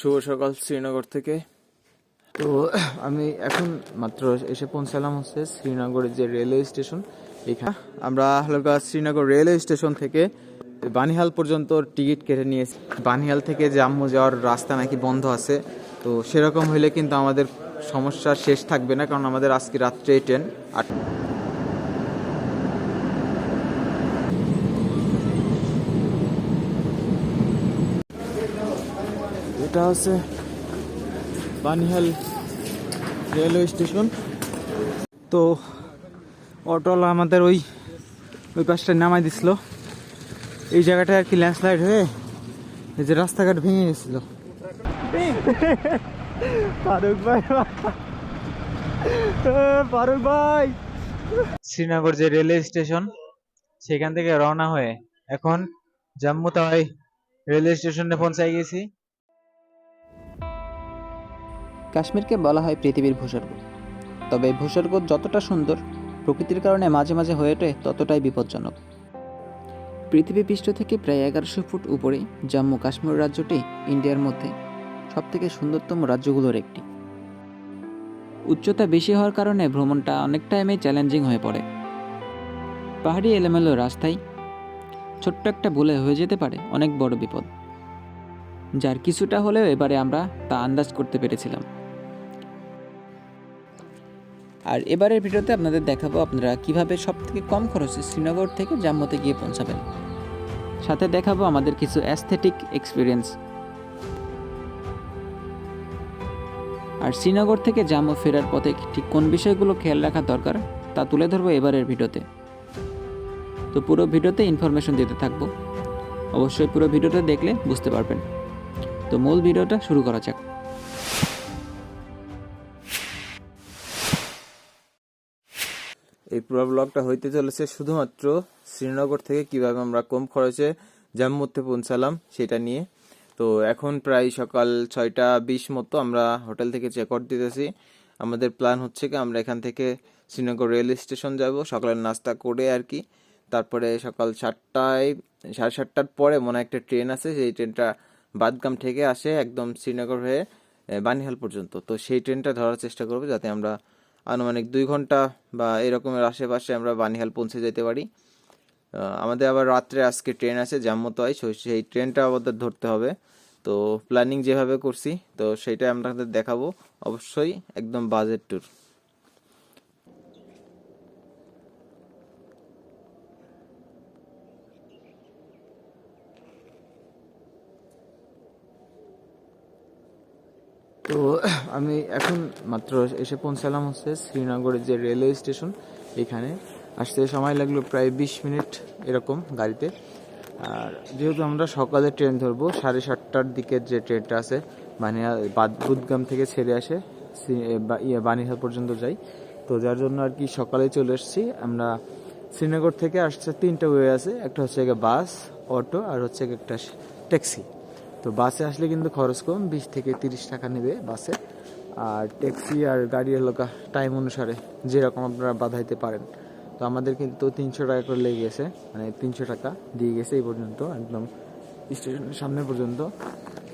শুভ সকাল শ্রীনগর থেকে। তো আমি এখন মাত্র এসে পৌঁছালাম হচ্ছে শ্রীনগরের যে রেলওয়ে স্টেশন। এখানে আমরা হালকা শ্রীনগর রেলওয়ে স্টেশন থেকে বানিহাল পর্যন্ত টিকিট কেটে নিয়েছি। বানিহাল থেকে জাম্মু যাওয়ার রাস্তা নাকি বন্ধ আছে। তো সেরকম হলে কিন্তু আমাদের সমস্যা শেষ থাকবে না, কারণ আমাদের আজকে রাত্রে ট্রেন। আট এটা হচ্ছে বানিহাল রেলওয়ে স্টেশন। তো অটোওয়ালা আমাদের ওই ওই পাশটায় নামাই দিছিল। এই জায়গাটায় আর কি ল্যান্ডস্লাইড হয়ে এই যে রাস্তাঘাট ভেঙে গেছিল। ফারুক ভাই ফারুক ভাই। শ্রীনগর যে রেলওয়ে স্টেশন সেখান থেকে রওনা হয়ে এখন জম্মু তাই রেলওয়ে স্টেশনে পৌঁছাই গেছি। কাশ্মীরকে বলা হয় পৃথিবীর ভূস্বর্গ। তবে ভূস্বর্গ যতটা সুন্দর, প্রকৃতির কারণে মাঝে মাঝে হয়ে ওঠে ততটাই বিপজ্জনক। পৃথিবী পৃষ্ঠ থেকে প্রায় এগারোশো ফুট উপরে জম্মু কাশ্মীর রাজ্যটি ইন্ডিয়ার মধ্যে সবথেকে সুন্দরতম রাজ্যগুলোর একটি। উচ্চতা বেশি হওয়ার কারণে ভ্রমণটা অনেক টাইমে চ্যালেঞ্জিং হয়ে পড়ে। পাহাড়ি এলোমেলো রাস্তায় ছোট্ট একটা ভুলে হয়ে যেতে পারে অনেক বড় বিপদ। যার কিছুটা হলেও এবারে আমরা তা আন্দাজ করতে পেরেছিলাম। আর এবারের ভিডিওতে আপনাদের দেখাবো আপনারা কীভাবে সব থেকে কম খরচে শ্রীনগর থেকে জাম্মুতে গিয়ে পৌঁছাবেন। সাথে দেখাবো আমাদের কিছু অ্যাস্থেটিক এক্সপিরিয়েন্স আর শ্রীনগর থেকে জাম্মু ফেরার পথে ঠিক কোন বিষয়গুলো খেয়াল রাখা দরকার তা তুলে ধরবো এবারের ভিডিওতে। তো পুরো ভিডিওতে ইনফরমেশন দিতে থাকব। অবশ্যই পুরো ভিডিওটা দেখলে বুঝতে পারবেন। তো মূল ভিডিওটা শুরু করা যাক। এই পুরো ব্লগটা হইতে চলেছে শুধুমাত্র শ্রীনগর থেকে কীভাবে আমরা কম খরচে জাম্মুতে পৌঁছালাম সেটা নিয়ে। তো এখন প্রায় সকাল ছয়টা বিশ মতো আমরা হোটেল থেকে চেক আউট দিতেছি। আমাদের প্ল্যান হচ্ছে কি, আমরা এখান থেকে শ্রীনগর রেল স্টেশন যাব। সকালের নাস্তা করে আর কি। তারপরে সকাল সাতটায়, সাড়ে সাতটার পরে মনে একটা ট্রেন আছে সেই ট্রেনটা বাদগাম থেকে আসে একদম শ্রীনগর হয়ে বানিহাল পর্যন্ত। তো সেই ট্রেনটা ধরার চেষ্টা করব যাতে আমরা আনুমানিক দুই ঘণ্টা বা এরকমের আশেপাশে আমরা বানিহাল পৌঁছে যেতে পারি। আমাদের আবার রাত্রে আজকে ট্রেন আছে জাম্মুতয় তো সেই ট্রেনটা আমাদের ধরতে হবে। তো প্ল্যানিং যেভাবে করছি, তো সেইটা আপনাদের দেখাবো। অবশ্যই একদম বাজেট ট্যুর তো আমি এখন মাত্র এসে পৌঁছালাম হচ্ছে শ্রীনগরের যে রেলওয়ে স্টেশন, এখানে। আসতে সময় লাগল প্রায় বিশ মিনিট এরকম গাড়িতে। আর যেহেতু আমরা সকালে ট্রেন ধরবো, সাড়ে সাতটার দিকের যে ট্রেনটা আছে, বানিয়া বাদ- বুদগাম থেকে ছেড়ে আসে ইয়ে বানিহাল পর্যন্ত যাই। তো যার জন্য আর কি সকালে চলে এসেছি। আমরা শ্রীনগর থেকে আসছে তিনটা ওয়ে আছে, একটা হচ্ছে বাস, অটো, আর হচ্ছে একটা ট্যাক্সি। তো বাসে আসলে কিন্তু খরচ কম, বিশ থেকে তিরিশ টাকা নেবে বাসে। আর ট্যাক্সি আর গাড়ি হলো টাইম অনুসারে যেরকম আপনারা বাধাইতে পারেন। তো আমাদের কিন্তু তিনশো টাকা করে লেগে গেছে মানে তিনশো টাকা দিয়ে গেছে এই পর্যন্ত, একদম স্টেশনের সামনে পর্যন্ত।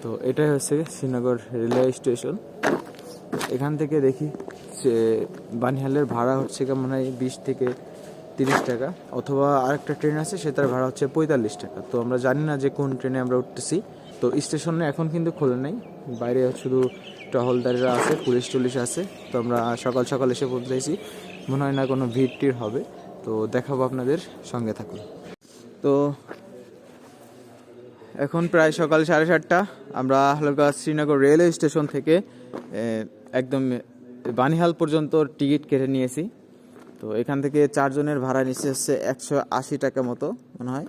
তো এটাই হচ্ছে শ্রীনগর রেলওয়ে স্টেশন। এখান থেকে দেখি যে বানিহালের ভাড়া হচ্ছে কেমন হয় বিশ থেকে তিরিশ টাকা, অথবা আরেকটা ট্রেন আছে সেটার ভাড়া হচ্ছে পঁয়তাল্লিশ টাকা। তো আমরা জানি না যে কোন ট্রেনে আমরা উঠতেছি। তো স্টেশনে এখন কিন্তু খোলা নাই, বাইরে শুধু টহলদারেরা আছে, পুলিশ টুলিশ আছে। তো আমরা সকাল সকাল এসে পৌঁছাইছি। মনে হয় না কোনো ভিড় হবে। তো দেখাবো আপনাদের, সঙ্গে থাকুন। তো এখন প্রায় সকাল সাড়ে সাতটা। আমরা হালকা শ্রীনগর রেলওয়ে স্টেশন থেকে একদম বানিহাল পর্যন্ত টিকিট কেটে নিয়েছি। তো এখান থেকে চারজনের ভাড়া নিচ্ছে হচ্ছে একশো আশি টাকা মতো, মনে হয়।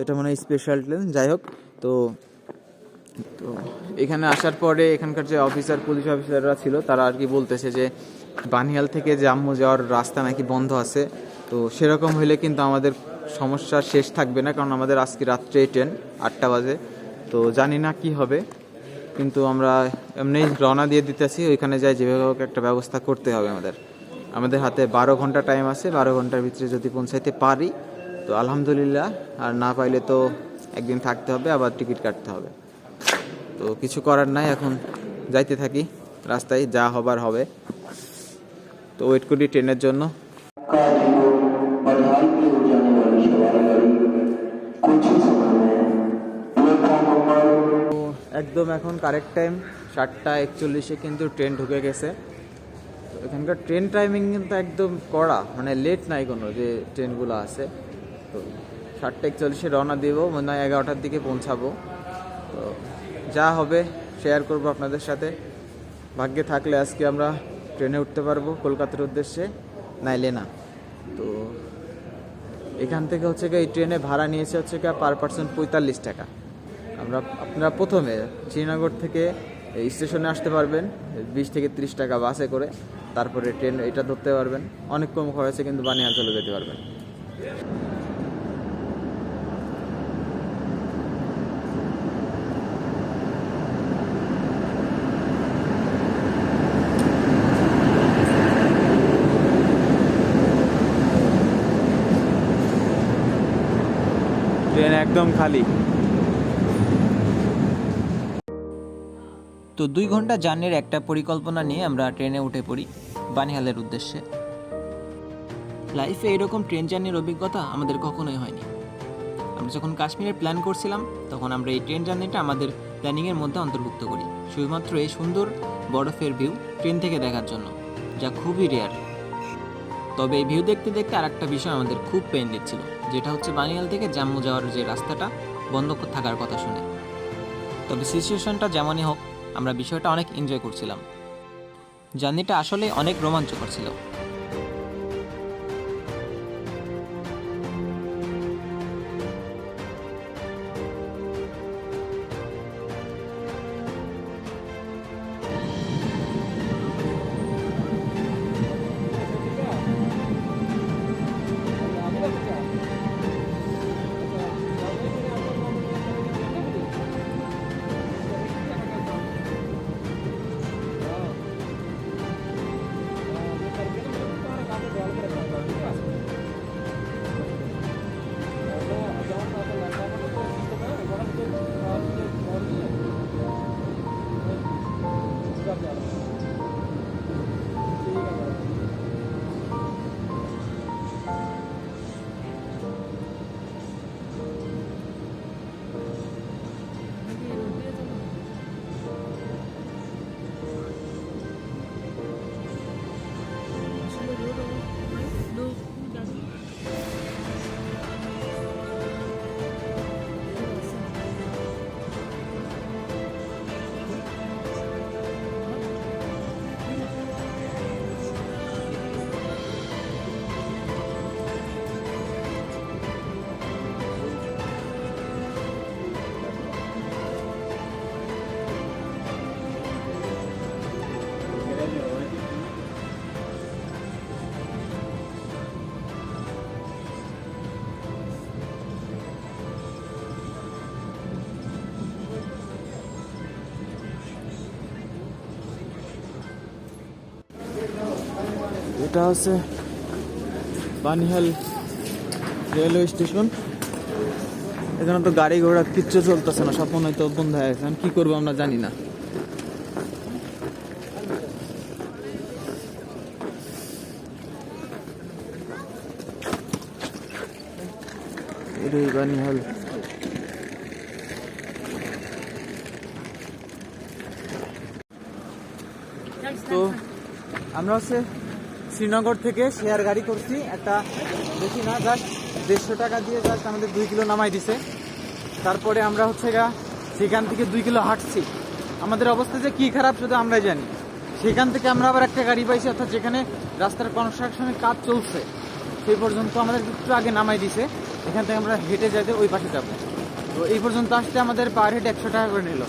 এটা মনে হয় স্পেশাল ট্রেন যাই হোক। তো তো এখানে আসার পরে এখানকার যে অফিসার পুলিশ অফিসাররা ছিল, তারা আর কি বলতেছে যে বানিহাল থেকে জাম্মু যাওয়ার রাস্তা নাকি বন্ধ আছে। তো সেরকম হলে কিন্তু আমাদের সমস্যা শেষ থাকবে না, কারণ আমাদের আজকে রাত্রে ট্রেন আটটা বাজে। তো জানি না কি হবে, কিন্তু আমরা এমনি রওনা দিয়ে দিতেছি, ওইখানে যাই, যেভাবে হোক একটা ব্যবস্থা করতে হবে আমাদের। আমাদের হাতে বারো ঘণ্টা টাইম আছে, বারো ঘণ্টার ভিতরে যদি পৌঁছাইতে পারি, তো আলহামদুলিল্লাহ, আর না পাইলে তো একদিন থাকতে হবে, আবার টিকিট কাটতে হবে। তো কিছু করার নাই, এখন যাইতে থাকি। রাস্তায় যা হবার হবে। তো ওয়েট করি ট্রেনের জন্য। একদম এখন কারেক্ট টাইম সাতটা একচল্লিশে কিন্তু ট্রেন ঢুকে গেছে। এখানকার ট্রেন টাইমিং কিন্তু একদম কড়া মানে লেট নাই কোনো যে ট্রেনগুলো আছে। তো সাতটা একচল্লিশে রওনা দেবো, মনে হয় এগারোটার দিকে পৌঁছাবো। তো যা হবে শেয়ার করব আপনাদের সাথে। ভাগ্যে থাকলে আজকে আমরা ট্রেনে উঠতে পারব কলকাতার উদ্দেশ্যে, নাইলে না। তো এখান থেকে হচ্ছে গিয়ে এই ট্রেনে ভাড়া নিয়েছে হচ্ছে গিয়ে পার পার্সন পঁয়তাল্লিশ টাকা। আমরা, আপনারা প্রথমে শ্রীনগর থেকে স্টেশনে আসতে পারবেন, বিশ থেকে ত্রিশ টাকা বাসে করে, তারপরে ট্রেন এটা ধরতে পারবেন। অনেক কম খরচে কিন্তু বানিয়াল চলে যেতে পারবেন ট্রেন একদম খালি। তো দুই ঘণ্টা জার্নির একটা পরিকল্পনা নিয়ে আমরা ট্রেনে উঠে পড়ি বানিহালের উদ্দেশ্যে। লাইফে এরকম ট্রেন জার্নির অভিজ্ঞতা আমাদের কখনোই হয়নি। আমরা যখন কাশ্মীরের প্ল্যান করছিলাম, তখন আমরা এই ট্রেন জার্নিটা আমাদের প্ল্যানিংয়ের মধ্যে অন্তর্ভুক্ত করি। শুধুমাত্র এই সুন্দর বরফের ভিউ ট্রেন থেকে দেখার জন্য, যা খুবই রেয়ার তবে এই ভিউ দেখতে দেখতে আরেকটা বিষয় আমাদের খুব পেন দিচ্ছিল যেটা হচ্ছে বানিয়াল থেকে জাম্মু যাওয়ার যে রাস্তাটা বন্ধ থাকার কথা শুনে। তবে সিচুয়েশনটা যেমনই হোক, আমরা বিষয়টা অনেক এনজয় করছিলাম। জার্নিটা আসলে অনেক রোমাঞ্চকর ছিল। এটা হচ্ছে বানিহাল রেলওয়ে স্টেশন। এখানে তো গাড়ি ঘোড়া কিচ্ছু চলতেছে না সব মনে তো বন্ধ হয়ে গেছে কি করব আমরা জানি না। বানিহাল। তো আমরা হচ্ছে শ্রীনগর থেকে শেয়ার গাড়ি করছি। একটা বেশি না জাস্ট দেড়শো টাকা দিয়ে জাস্ট আমাদের দুই কিলো নামাই দিছে। তারপরে আমরা হচ্ছে গা সেখান থেকে দুই কিলো হাঁটছি। আমাদের অবস্থা যে কী খারাপ শুধু আমরাই জানি। সেখান থেকে আমরা আবার একটা গাড়ি পাইছি, অর্থাৎ যেখানে রাস্তার কনস্ট্রাকশনের কাজ চলছে। সেই পর্যন্ত আমাদের একটু আগে নামাই দিছে। এখান থেকে আমরা হেঁটে যাইতে ওই পাশে যাব। তো এই পর্যন্ত আসতে আমাদের পার হেড একশো টাকা করে নিল।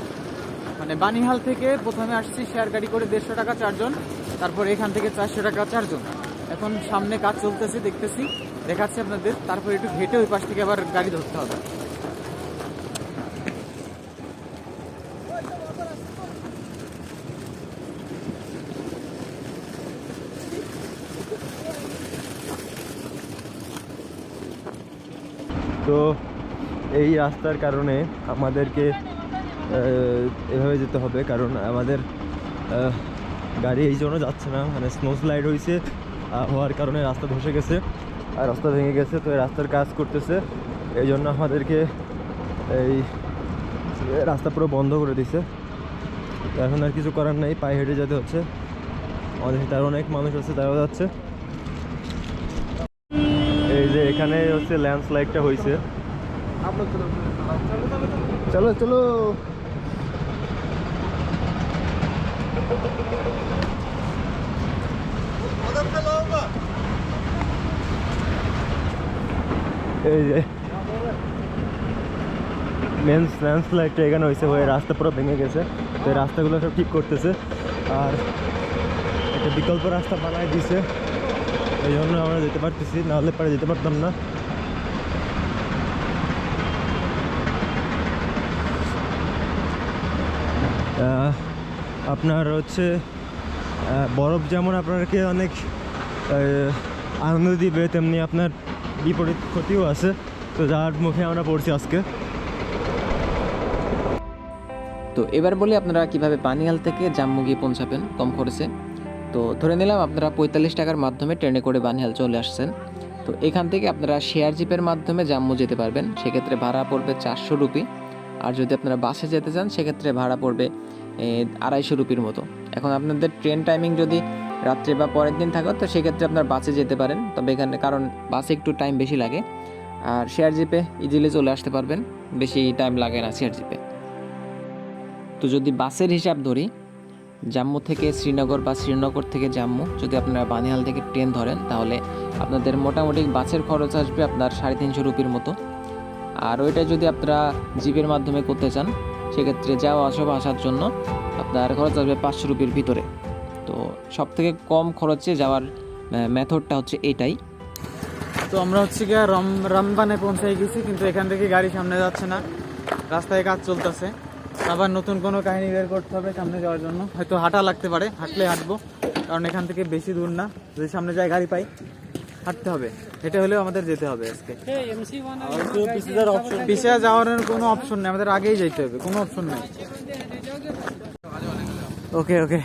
মানে বানিহাল থেকে প্রথমে আসছি শেয়ার গাড়ি করে দেড়শো টাকা চারজন। তারপর এখান থেকে চারশো টাকা চারজন। এখন সামনে কাজ চলতেছে, দেখতেছি। দেখাচ্ছি আপনাদের। তারপর একটু হেঁটে ওই পাশ থেকে আবার গাড়ি ধরতে হবে। তো এই রাস্তার কারণে আমাদেরকে এভাবে যেতে হবে। কারণ আমাদের গাড়ি এই জন্য যাচ্ছে না। মানে স্নো স্লাইড হয়েছে হওয়ার কারণে রাস্তা ধসে গেছে। আর রাস্তা ভেঙে গেছে তো এই রাস্তার কাজ করতেছে। এই জন্য আমাদেরকে এই রাস্তা পুরো বন্ধ করে দিছে। তো এখন আর কিছু করার নেই পায়ে হেঁটে যেতে হচ্ছে। আমাদের আরও অনেক মানুষ আছে তারাও যাচ্ছে। এই যে এখানে হচ্ছে ল্যান্ডস্লাইডটা হয়েছে চলো চলো। এই যে। লেন্স ল্যান্ডস্লাইডটা এখানে হয়েছে হয়ে রাস্তা পুরো ভেঙে গেছে। তো রাস্তাগুলো সব ঠিক করতেছে। আর একটা বিকল্প রাস্তা বানায় দিছে। এই জন্য আমরা যেতে পারতেছি নাহলে পারে যেতে পারতাম না। আহ, আপনার হচ্ছে বরফ যেমন আপনাকে অনেক আনন্দ দিবে, তেমনি আপনার বিপরীত ক্ষতিও আছে। তো যার মুখে আমরা পড়ছি আজকে। তো এবার বলি আপনারা কীভাবে পানিহাল থেকে জাম্মু গিয়ে পৌঁছাবেন, কম খরচে। তো ধরে নিলাম আপনারা পঁয়তাল্লিশ টাকার মাধ্যমে ট্রেনে করে বানিহাল চলে আসছেন। তো এখান থেকে আপনারা শেয়ার জিপের মাধ্যমে জাম্মু যেতে পারবেন। সেক্ষেত্রে ভাড়া পড়বে চারশো রুপি। আর যদি আপনারা বাসে যেতে চান, সেক্ষেত্রে ভাড়া পড়বে আড়াইশো রুপির মতো। এখন আপনাদের ট্রেন টাইমিং যদি রাত্রে বা পরের দিন থাকে, তো সেক্ষেত্রে আপনার বাসে যেতে পারেন। তবে এখানে কারণ বাসে একটু টাইম বেশি লাগে। আর শেয়ার জিপে ইজিলি চলে আসতে পারবেন। বেশি টাইম লাগে না শেয়ার জিপে তো যদি বাসের হিসাব ধরি, জাম্মু থেকে শ্রীনগর বা শ্রীনগর থেকে জাম্মু, যদি আপনারা বানিহাল থেকে ট্রেন ধরেন, তাহলে আপনাদের মোটামুটি বাসের খরচ আসবে আপনার সাড়ে তিনশো রুপির মতো। আর ওইটা যদি আপনারা জিপের মাধ্যমে করতে চান সেক্ষেত্রে যাওয়া, আসা বা আসার জন্য আপনার খরচ আসবে পাঁচশো রুপির ভিতরে। তো সব থেকে কম খরচে যাওয়ার মেথডটা হচ্ছে এটাই। তো আমরা হচ্ছে গিয়ে রম, রামবানে পৌঁছাই গেছি, কিন্তু এখান থেকে গাড়ি সামনে যাচ্ছে না। রাস্তায় কাজ চলতেছে। আবার নতুন কোনো কাহিনী বের করতে হবে সামনে যাওয়ার জন্য। হয়তো হাঁটা লাগতে পারে, হাঁটলে হাঁটবো, কারণ এখান থেকে বেশি দূর না। যদি সামনে যায় গাড়ি পাই। হাঁটতে হবে। হেঁটে হলেও আমাদের যেতে হবে আজকে। পিছিয়ে যাওয়ার কোনো অপশন নেই আমাদের আগেই যেতে হবে কোনো অপশন নেই। ওকে ওকে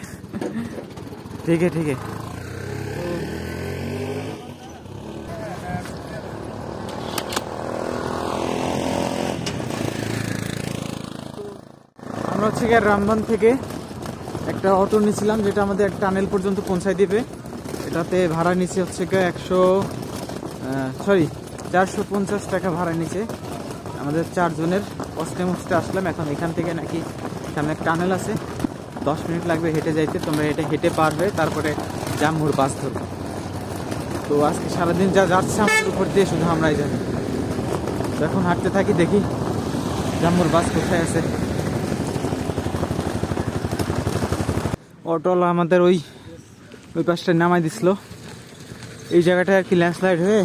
ঠিক আছে ঠিক আছে। আমরা হচ্ছে গিয়ে রামবান থেকে একটা অটো নিয়েছিলাম যেটা আমাদের টানেল পর্যন্ত পৌঁছায় দিবে। এটাতে ভাড়া নিচে হচ্ছে গিয়ে একশো সরি চারশো পঞ্চাশ টাকা ভাড়া নিচে। আমাদের চারজনের কষ্টে মস্তে আসলাম। এখন এখান থেকে নাকি সামনে টানেল আছে। দশ মিনিট লাগবে হেঁটে যাইতে। তোমরা হেঁটে হেঁটে পারবে, তারপরে জাম্মুর বাস ধরবে। তো আজকে সারাদিন যা যাচ্ছে আমাদের উপর দিয়ে শুধু আমরাই জানি। তো এখন হাঁটতে থাকি, দেখি জাম্মুর বাস কোথায় আছে। অটোওয়ালা আমাদের ওই ওই পাশটা নামাই দিছিল। এই জায়গাটা আর কি ল্যান্ডস্লাইড হয়ে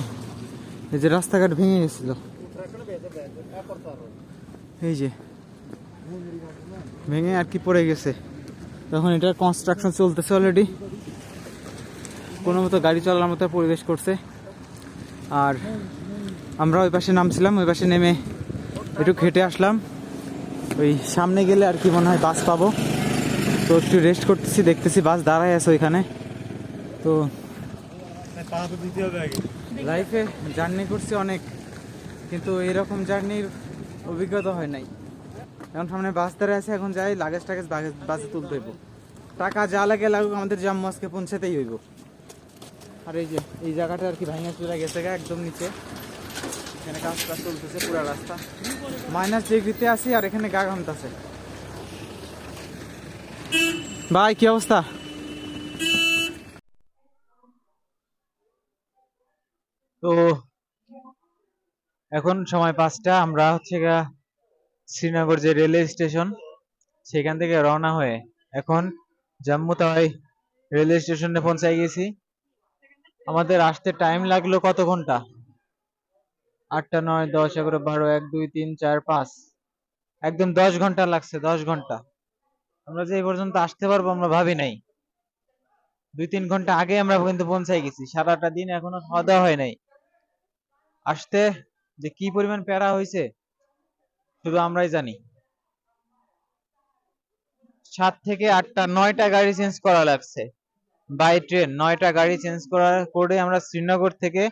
এই যে রাস্তাঘাট ভেঙে গেছিল। এই যে ভেঙে আর কি পড়ে গেছে। তখন এটার কনস্ট্রাকশন চলতেছে অলরেডি কোনো মতো গাড়ি চলার মতো পরিবেশ করছে। আর আমরা ওই পাশে নামছিলাম, ওই পাশে নেমে একটু খেটে আসলাম। ওই সামনে গেলে আর কি মনে হয় বাস পাবো। তো একটু রেস্ট করতেছি, দেখতেছি বাস দাঁড়ায় আছে ওইখানে। তো লাইফে জার্নি করছি অনেক কিন্তু এরকম জার্নির অভিজ্ঞতা হয় নাই। এখন সামনে বাস দাঁড়ায় আছে এখন যাই লাগেজ টাগেজ বাসে তুলতে হইব। টাকা যা লাগে লাগুক আমাদের জাম্মু আজকে পৌঁছাতেই হইব। আর এই যে এই জায়গাটা আর কি ভাঙা চুরা গেছে গা একদম নিচে। এখানে কাজ কাজ চলতেছে পুরো রাস্তা। মাইনাস ডিগ্রিতে আছি আর এখানে গা ঘামতেছে। ভাই কি অবস্থা? তো এখন সময় পাঁচটা, আমরা হচ্ছে শ্রীনগর যে রেলওয়ে স্টেশন সেখান থেকে রওনা হয়ে এখন জম্মু তাওয়াই রেলওয়ে স্টেশনে পৌঁছাই গেছি। আমাদের আসতে টাইম লাগল কত ঘণ্টা? আটটা, নয়, দশ, এগারো, বারো, এক, দুই, তিন, চার, পাঁচ। একদম দশ ঘণ্টা লাগছে, দশ ঘণ্টা। আমরা যে এই পর্যন্ত আসতে পারব আমরা ভাবি নাই। দুই, তিন ঘণ্টা আগে আমরা কিন্তু পৌঁছাই গেছি। সারাটা দিন এখনও খাওয়া দাওয়া হয় নাই। আসতে যে কি পরিমাণ প্যারা হয়েছে, শুধু আমরাই জানি। সাত থেকে আটটা, নয়টা গাড়ি চেঞ্জ করা লাগছে। বাই ট্রেন নয়টা গাড়ি চেঞ্জ করা করে আমরা শ্রীনগর থেকে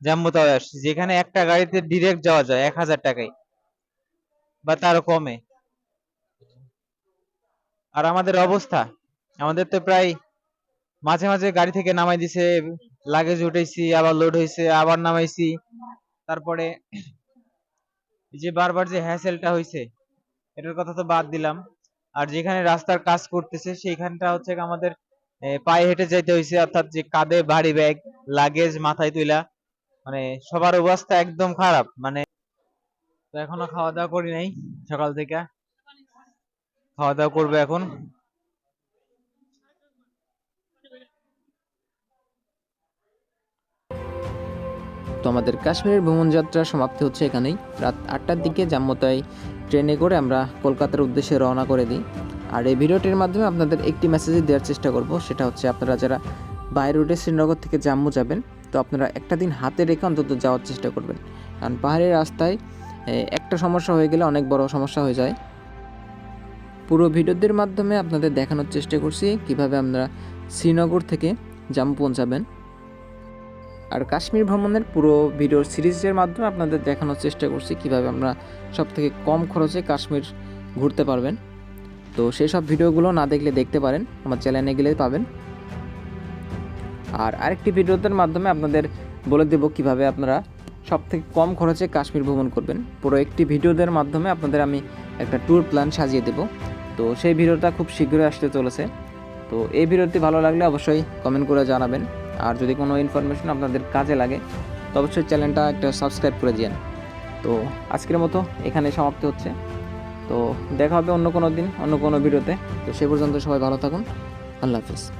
জাম্মু আসছি, যেখানে একটা গাড়িতে ডিরেক্ট যাওয়া যায়, এক হাজার টাকায়। বা তারও কমে। আর আমাদের অবস্থা, আমাদের তো প্রায় মাঝে মাঝে গাড়ি থেকে নামাই দিছে লাগেজ উঠাইছি, আবার লোড হয়েছে আবার নামাইছি। তারপরে যে বারবার যে হ্যাসেলটা হয়েছে এটার কথা তো বাদ দিলাম। আর যেখানে রাস্তার কাজ করতেছে, সেইখানটা হচ্ছে আমাদের পায়ে হেঁটে যাইতে হয়েছে অর্থাৎ যে কাঁধে ভারী ব্যাগ লাগেজ মাথায় তুইলা মানে সবার অবস্থা একদম খারাপ মানে তো এখনও খাওয়া দাওয়া করি নাই সকাল থেকে। খাওয়া দাওয়া করবে এখন। তো আমাদের কাশ্মীরের ভ্রমণযাত্রা সমাপ্তি হচ্ছে এখানেই। রাত আটটার দিকে জাম্মুতাই ট্রেনে করে আমরা কলকাতার উদ্দেশ্যে রওনা করে দিই। আর এই ভিডিওটির মাধ্যমে আপনাদের একটি মেসেজই দেওয়ার চেষ্টা করব, সেটা হচ্ছে আপনারা যারা বাই রোডে শ্রীনগর থেকে জাম্মু যাবেন, তো আপনারা একটা দিন হাতে রেখে অন্তত যাওয়ার চেষ্টা করবেন। কারণ পাহাড়ি রাস্তায় একটা সমস্যা হয়ে গেলে অনেক বড় সমস্যা হয়ে যায়। পুরো ভিডিওদের মাধ্যমে আপনাদের দেখানোর চেষ্টা করছি কীভাবে আমরা শ্রীনগর থেকে জাম্মু পৌঁছাবেন। আর কাশ্মীর ভ্রমণের পুরো ভিডিও সিরিজের মাধ্যমে আপনাদের দেখানোর চেষ্টা করছি কীভাবে আমরা সব থেকে কম খরচে কাশ্মীর ঘুরতে পারবেন। তো সেই সব ভিডিওগুলো না দেখলে দেখতে পারেন, আমার চ্যানেলে গেলে পাবেন। আর আরেকটি ভিডিওদের মাধ্যমে আপনাদের বলে দেব কীভাবে আপনারা সব থেকে কম খরচে কাশ্মীর ভ্রমণ করবেন। পুরো একটি ভিডিওদের মাধ্যমে আপনাদের আমি একটা ট্যুর প্ল্যান সাজিয়ে দেব। তো সেই ভিডিওটা খুব শীঘ্রই আসতে চলেছে। তো এই ভিডিওটি ভালো লাগলে অবশ্যই কমেন্ট করে জানাবেন। আর যদি কোনো ইনফরমেশন আপনাদের কাজে লাগে, তো অবশ্যই চ্যানেলটা একটা সাবস্ক্রাইব করে দিন তো আজকের মতো এখানে সমাপ্তি হচ্ছে। তো দেখা হবে অন্য কোনো দিন, অন্য কোনো ভিডিওতে তো সে পর্যন্ত সবাই ভালো থাকুন। আল্লাহ হাফিজ।